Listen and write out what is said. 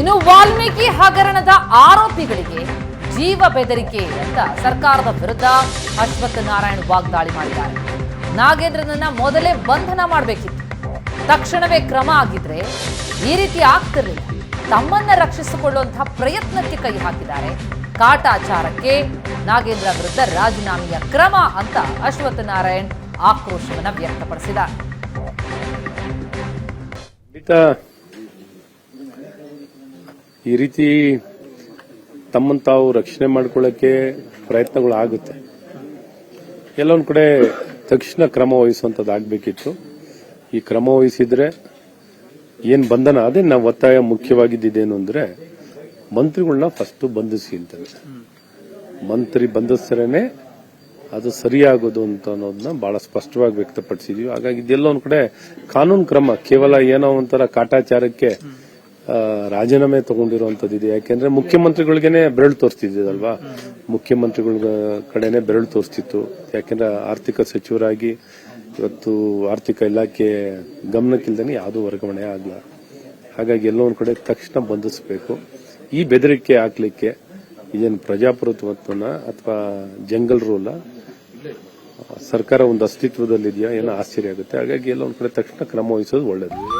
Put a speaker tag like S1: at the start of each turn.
S1: ಇನ್ನು ವಾಲ್ಮೀಕಿ ಹಗರಣದ ಆರೋಪಿಗಳಿಗೆ ಜೀವ ಬೆದರಿಕೆ ಅಂತ ಸರ್ಕಾರದ ವಿರುದ್ಧ ಅಶ್ವತ್ಥ ನಾರಾಯಣ್ ವಾಗ್ದಾಳಿ ಮಾಡಿದ್ದಾರೆ. ನಾಗೇಂದ್ರನನ್ನ ಮೊದಲೇ ಬಂಧನ ಮಾಡಬೇಕಿತ್ತು. ತಕ್ಷಣವೇ ಕ್ರಮ ಆಗಿದ್ರೆ ಈ ರೀತಿ ಆಗ್ತಿರ್ಲಿಲ್ಲ. ತಮ್ಮನ್ನ ರಕ್ಷಿಸಿಕೊಳ್ಳುವಂತಹ ಪ್ರಯತ್ನಕ್ಕೆ ಕೈ ಹಾಕಿದ್ದಾರೆ. ಕಾಟಾಚಾರಕ್ಕೆ ನಾಗೇಂದ್ರ ವಿರುದ್ಧ ರಾಜೀನಾಮೆಯ ಕ್ರಮ ಅಂತ ಅಶ್ವತ್ಥ ನಾರಾಯಣ್ ಆಕ್ರೋಶವನ್ನ ವ್ಯಕ್ತಪಡಿಸಿದ್ದಾರೆ.
S2: ಈ ರೀತಿ ತಮ್ಮನ್ನು ತಾವು ರಕ್ಷಣೆ ಮಾಡ್ಕೊಳ್ಳೋಕೆ ಪ್ರಯತ್ನಗಳು ಆಗುತ್ತೆ ಎಲ್ಲೊಂದು ಕಡೆ ತಕ್ಷಣ ಕ್ರಮ ಆಗಬೇಕಿತ್ತು. ಈ ಕ್ರಮ ವಹಿಸಿದ್ರೆ ಏನ್ ಬಂಧನ? ಅದೇ ನಾವು ಒತ್ತಾಯ ಮುಖ್ಯವಾಗಿದ್ದೇನು ಅಂದ್ರೆ ಮಂತ್ರಿಗಳನ್ನ ಫಸ್ಟ್ ಬಂಧಿಸಿ ಅಂತಂದ್ರೆ. ಮಂತ್ರಿ ಬಂಧಿಸ್ರೇನೆ ಅದು ಸರಿಯಾಗೋದು ಅಂತ ಅನ್ನೋದನ್ನ ಬಹಳ ಸ್ಪಷ್ಟವಾಗಿ ವ್ಯಕ್ತಪಡಿಸಿದೀವಿ. ಹಾಗಾಗಿ ಇದೆಲ್ಲ ಒಂದ್ ಕಡೆ ಕಾನೂನು ಕ್ರಮ, ಕೇವಲ ಏನೋ ಒಂಥರ ಕಾಟಾಚಾರಕ್ಕೆ ರಾಜೀನಾಮೆ ತಗೊಂಡಿರುವಂತದ್ದು ಇದೆ. ಯಾಕೆಂದ್ರೆ ಮುಖ್ಯಮಂತ್ರಿಗಳಿಗೆ ಬೆರಳು ತೋರಿಸ್ತಿದ್ದಲ್ವಾ ಮುಖ್ಯಮಂತ್ರಿಗಳ ಕಡೆನೆ ಬೆರಳು ತೋರಿಸ್ತಿತ್ತು. ಯಾಕೆಂದ್ರೆ ಆರ್ಥಿಕ ಸಚಿವರಾಗಿ ಇವತ್ತು ಆರ್ಥಿಕ ಇಲಾಖೆ ಗಮನಕ್ಕಿಲ್ದೇನೆ ಯಾವುದೂ ವರ್ಗಾವಣೆ ಆಗಲ್ಲ ಹಾಗಾಗಿ ಎಲ್ಲ ಕಡೆ ತಕ್ಷಣ ಬಂಧಿಸಬೇಕು. ಈ ಬೆದರಿಕೆ ಹಾಕ್ಲಿಕ್ಕೆ ಇದೇನು ಪ್ರಜಾಪ್ರಭುತ್ವನ ಅಥವಾ ಜಂಗಲ್ ರೂಲ ಸರ್ಕಾರ ಒಂದು ಅಸ್ತಿತ್ವದಲ್ಲಿದೆಯಾ ಏನೋ ಆಶ್ಚರ್ಯ ಆಗುತ್ತೆ. ಹಾಗಾಗಿ ಎಲ್ಲ ಒಂದ್ ಕಡೆ ತಕ್ಷಣ ಕ್ರಮ ವಹಿಸೋದು ಒಳ್ಳೇದು.